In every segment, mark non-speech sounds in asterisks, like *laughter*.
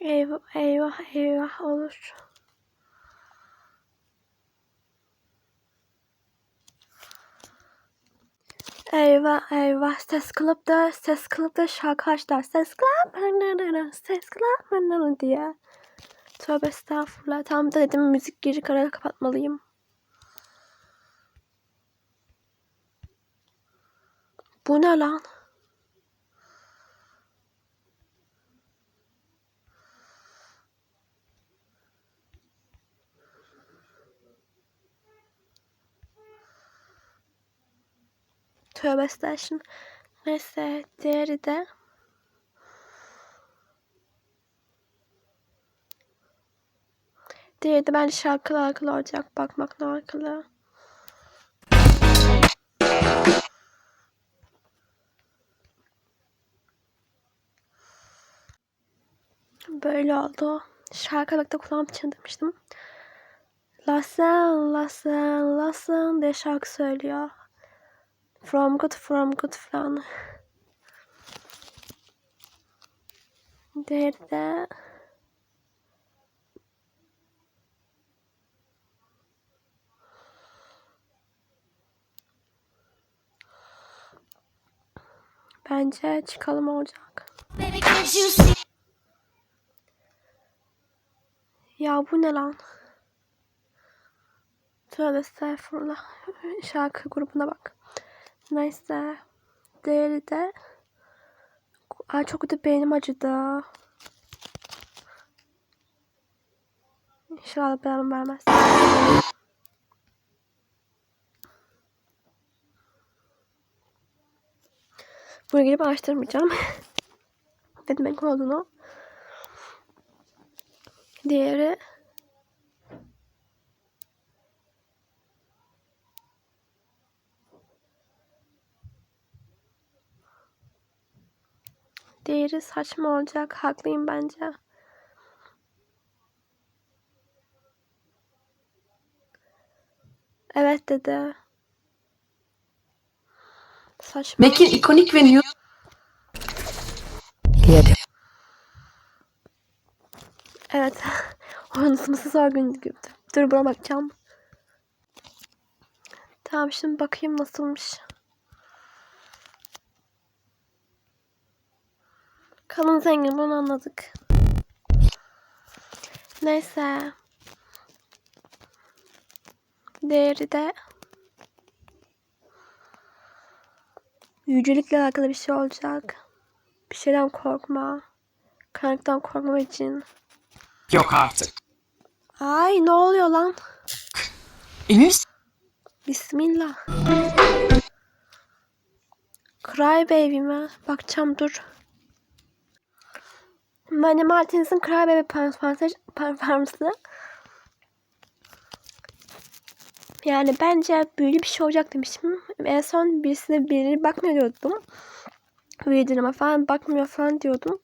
Eyvah eyvah eyvah olur. Eyvah eyvah ses kılıpta ses kılıpta şarkı açtılar. Ses kılıp ses kılıp diye. Tövbe estağfurullah. Tam da dedim müzik geri kararı kapatmalıyım. Bu ne lan? Tövbe estağfurullah. Neyse diğeri de Diğeri de bence şarkıla alakalı olacak. Bakmakla alakalı. Böyle oldu. Şarkılıkta kulağım çınlamıştım. Listen, listen, listen diye şarkı söylüyor. From good, from good falan. Diğeri de Bence çıkalım olacak. Ya bu ne lan? Tövbe estağfurullah. *laughs* Şarkı grubuna bak. Neyse. Diğeri de Ay çok da beynim acıdı. İnşallah belamı vermez. Bunu gelip araştırmayacağım. *laughs* ne demek olduğunu. Diğeri Diğeri saçma olacak. Haklıyım bence. Evet dedi. Saçma. Mac'in ikonik ve new Evet. *laughs* Unutması zor gün Dur buna bakacağım. Tamam şimdi bakayım nasılmış. Kalın zengin bunu anladık. Neyse. Değeri de yücelikle alakalı bir şey olacak. Bir şeyden korkma. Karanlıktan korkmam için. Yok artık. Ay ne oluyor lan? Misin? Bismillah. Cry Baby mi? Bakacağım dur. Manny Martinez'in Cry Baby performansı. Yani bence büyülü bir şey olacak demiştim. En son birisine biri bakmıyor diyordum. Videolarıma falan bakmıyor falan diyordum.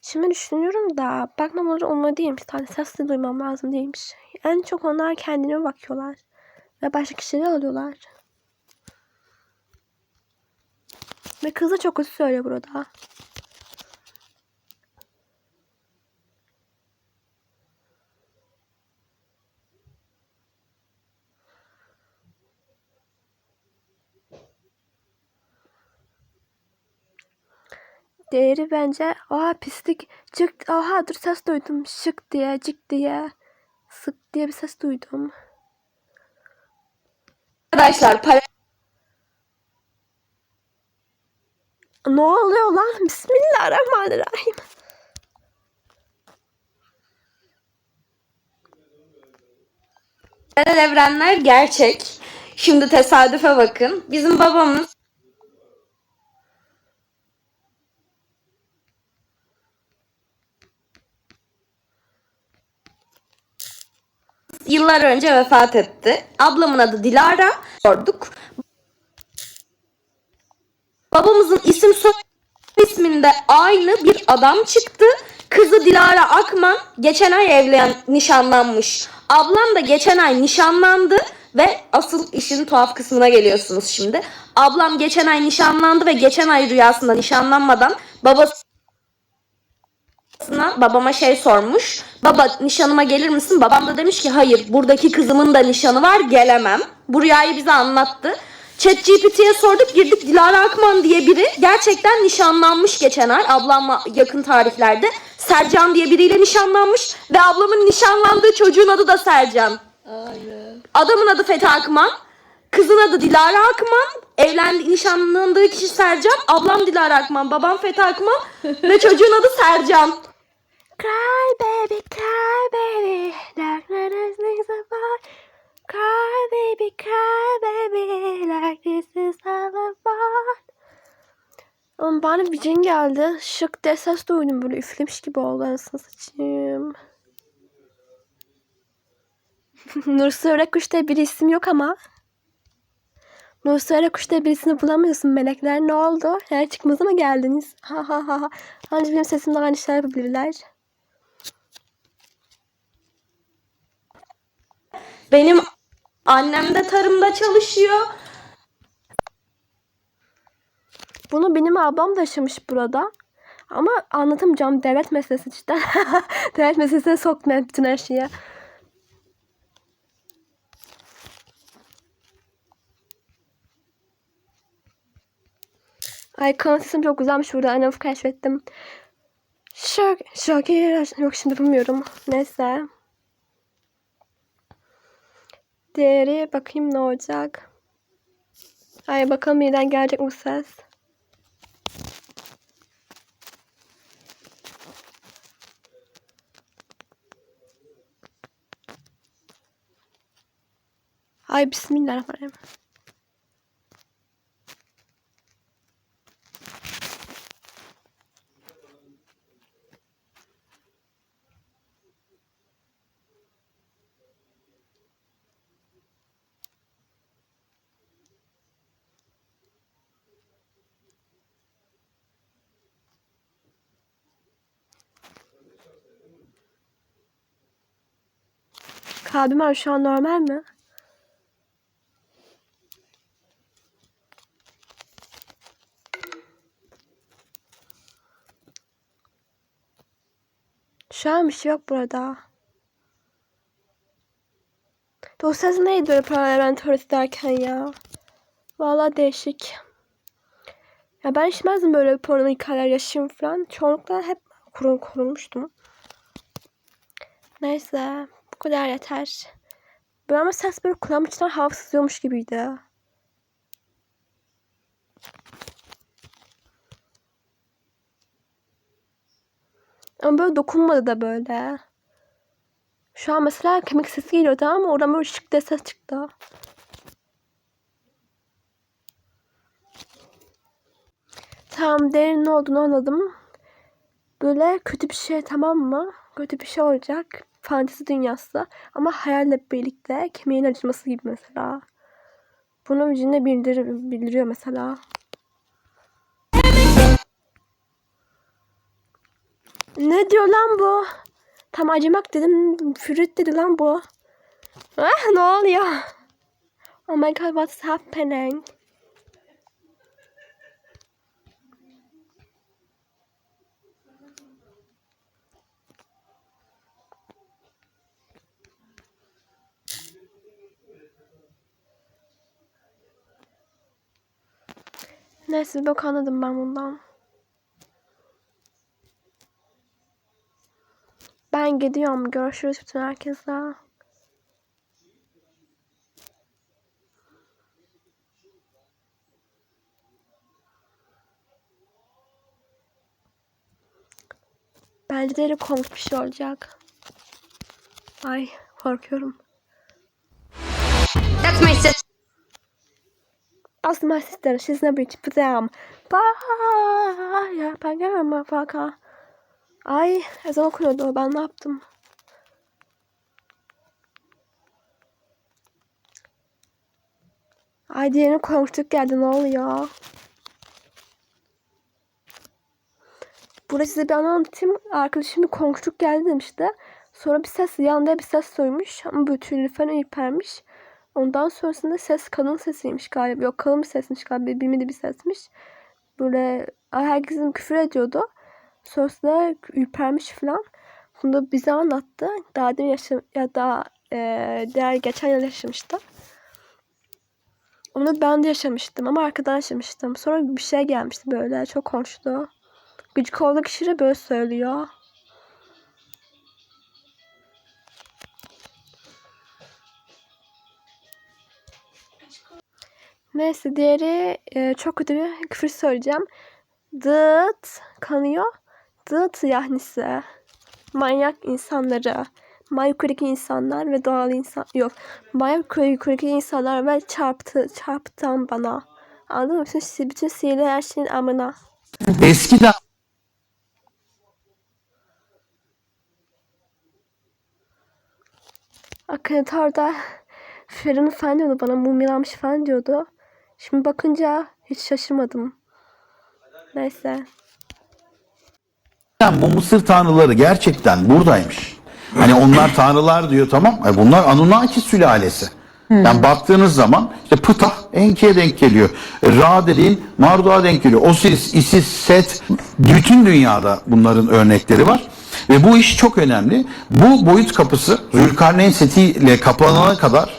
Şimdi düşünüyorum da bakmamaları olmalıymış. Tane ses de duymam lazım değilmiş. En çok onlar kendine bakıyorlar. Ve başka kişileri alıyorlar. Ve kız da çok kötü söylüyor burada. Değeri bence oha pislik cık oha dur ses duydum şık diye cık diye sık diye bir ses duydum. arkadaşlar para Ne oluyor lan? Bismillahirrahmanirrahim. paralel evrenler gerçek. Şimdi tesadüfe bakın. Bizim babamız yıllar önce vefat etti. Ablamın adı Dilara. Sorduk. Babamızın isim soy isminde aynı bir adam çıktı. Kızı Dilara Akman geçen ay evlen nişanlanmış. Ablam da geçen ay nişanlandı ve asıl işin tuhaf kısmına geliyorsunuz şimdi. Ablam geçen ay nişanlandı ve geçen ay rüyasında nişanlanmadan babası babasına babama şey sormuş. Baba nişanıma gelir misin? Babam da demiş ki hayır buradaki kızımın da nişanı var gelemem. Bu rüyayı bize anlattı. ChatGPT'ye sorduk girdik Dilara Akman diye biri gerçekten nişanlanmış geçen ay ablamla yakın tarihlerde. Sercan diye biriyle nişanlanmış ve ablamın nişanlandığı çocuğun adı da Sercan. Adamın adı Fethi Akman. Kızın adı Dilara Akman. Evlendi, nişanlandığı kişi Sercan. Ablam Dilara Akman. Babam Fethi Akman. ve çocuğun adı Sercan. Cry baby, cry baby, like this is about. Cry baby, cry baby, like this is all about. Ama bana bir cin geldi. Şık diye ses duydum böyle üflemiş gibi oldu anasını saçayım. *laughs* Nursu Örekkuş diye bir isim yok ama. Nursu Örekkuş diye birisini bulamıyorsun melekler. Ne oldu? Her çıkmaza mı geldiniz? Ha ha ha ha. Ancak benim sesimle aynı şeyler yapabilirler. Benim annem de tarımda çalışıyor. Bunu benim ablam da yaşamış burada. Ama anlatamayacağım devlet meselesi cidden. *laughs* devlet meselesine sokma bütün her şeye. Ay kanal çok güzelmiş burada. Anamı keşfettim. Şok, şok, yok şimdi bilmiyorum. Neyse. Diğeri bakayım ne olacak. Ay bakalım yeniden gelecek mi ses? Ay bismillahirrahmanirrahim. Kalbim var şu an normal mi? Şu an bir şey yok burada. Dosyası neydi öyle parlamentoris derken ya? Vallahi değişik. Ya ben içmezdim böyle porno hikayeler yaşayayım falan. Çoğunlukla hep kurun kurulmuştum. Neyse. Bu kadar yeter. Böyle ama ses böyle kulağım içinden hava sızıyormuş gibiydi. Ama böyle dokunmadı da böyle. Şu an mesela kemik sesi geliyor tamam mı? Oradan böyle şık ses çıktı. Tamam derin ne olduğunu anladım. Böyle kötü bir şey tamam mı? Kötü bir şey olacak. Fantezi dünyası. Ama hayalle birlikte kemiğin acıması gibi mesela. Bunu vücuduna bildir bildiriyor mesela. Ne diyor lan bu? Tam acımak dedim. Fürüt dedi lan bu. Ah ne oluyor? Oh my god what's happening? Neyse bok anladım ben bundan. Ben gidiyorum. Görüşürüz bütün herkese. Bence de komik bir şey olacak. Ay korkuyorum. My sister. She's not bitch. Them. Bye. Ya ben gelmem faka. Ay ezan okuyordu. Ben ne yaptım? Ay diğerine korktuk geldi. Ne oluyor? Burada size bir anlatayım. Arkadaşım bir korktuk geldi demişti. Sonra bir ses yanında bir ses duymuş. Ama tüyleri falan ürpermiş. Ondan sonrasında ses kadın sesiymiş galiba. Yok kalın bir sesmiş galiba. Bilmedi bir sesmiş. Böyle herkesin küfür ediyordu. Sözde ürpermiş falan. Bunu da bize anlattı. Daha demin yaşam ya da e, diğer geçen yıl yaşamıştı. Onu ben de yaşamıştım ama arkadan yaşamıştım. Sonra bir şey gelmişti böyle çok hoştu. Gıcık olduğu kişi de böyle söylüyor. Neyse diğeri e, çok kötü bir küfür söyleyeceğim. Dıt kanıyor. Dıt yahnisi. Manyak insanları. Mayukarıdaki insanlar ve doğal insan yok. Mayukarıdaki insanlar ve çarptı çarptan bana. Anladın mı? Bütün, bütün sihirli her şeyin amına. Eskiden Akıntar'da Ferun falan diyordu bana mumyalanmış falan diyordu. Şimdi bakınca hiç şaşırmadım. Neyse. bu Mısır tanrıları gerçekten buradaymış. Hani onlar tanrılar diyor tamam. E bunlar Anunnaki sülalesi. Yani baktığınız zaman işte Ptah Enki'ye denk geliyor. Ra dediğin Marduk'a denk geliyor. Osiris, Isis, Set bütün dünyada bunların örnekleri var. Ve bu iş çok önemli. Bu boyut kapısı Zülkarneyn setiyle kapanana kadar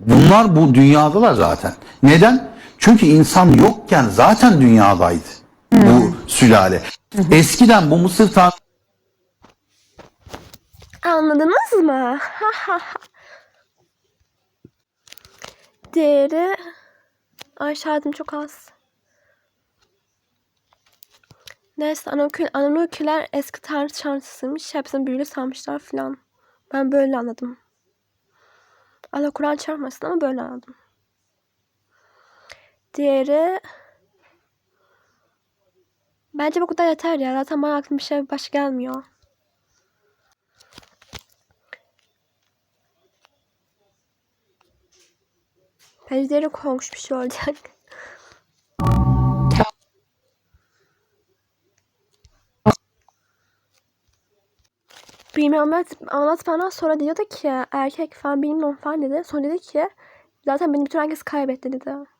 bunlar bu dünyadalar zaten. Neden? Çünkü insan yokken zaten dünyadaydı bu sülale. Eskiden bu Mısır tanrı Anladınız mı? *laughs* Diğeri Ay şahidim çok az. Neyse Anukül, Anunnakiler eski tanrı tanrısıymış. Hepsini büyülü sanmışlar filan. Ben böyle anladım. Allah Kur'an çarpmasın ama böyle anladım. Diğeri Bence bu kadar yeter ya. Zaten bana aklıma bir şey başka gelmiyor. Pencereleri konmuş bir şey olacak. Bilmiyorum anlat, anlat bana sonra diyordu ki erkek falan bilmiyorum falan dedi. Sonra dedi ki zaten beni bütün herkes kaybetti dedi.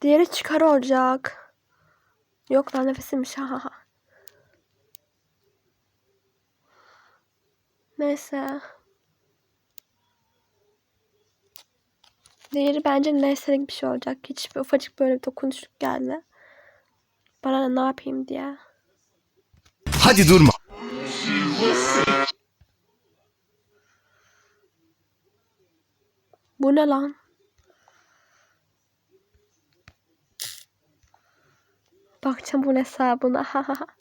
Diğeri çıkar olacak. Yok lan nefesimmiş ha ha. Neyse. Diğeri bence neyselik bir şey olacak. Hiç bir ufacık böyle bir dokunuşluk geldi. Bana ne yapayım diye. Hadi durma. Bu ne lan? Bakacağım bunun hesabına. *laughs*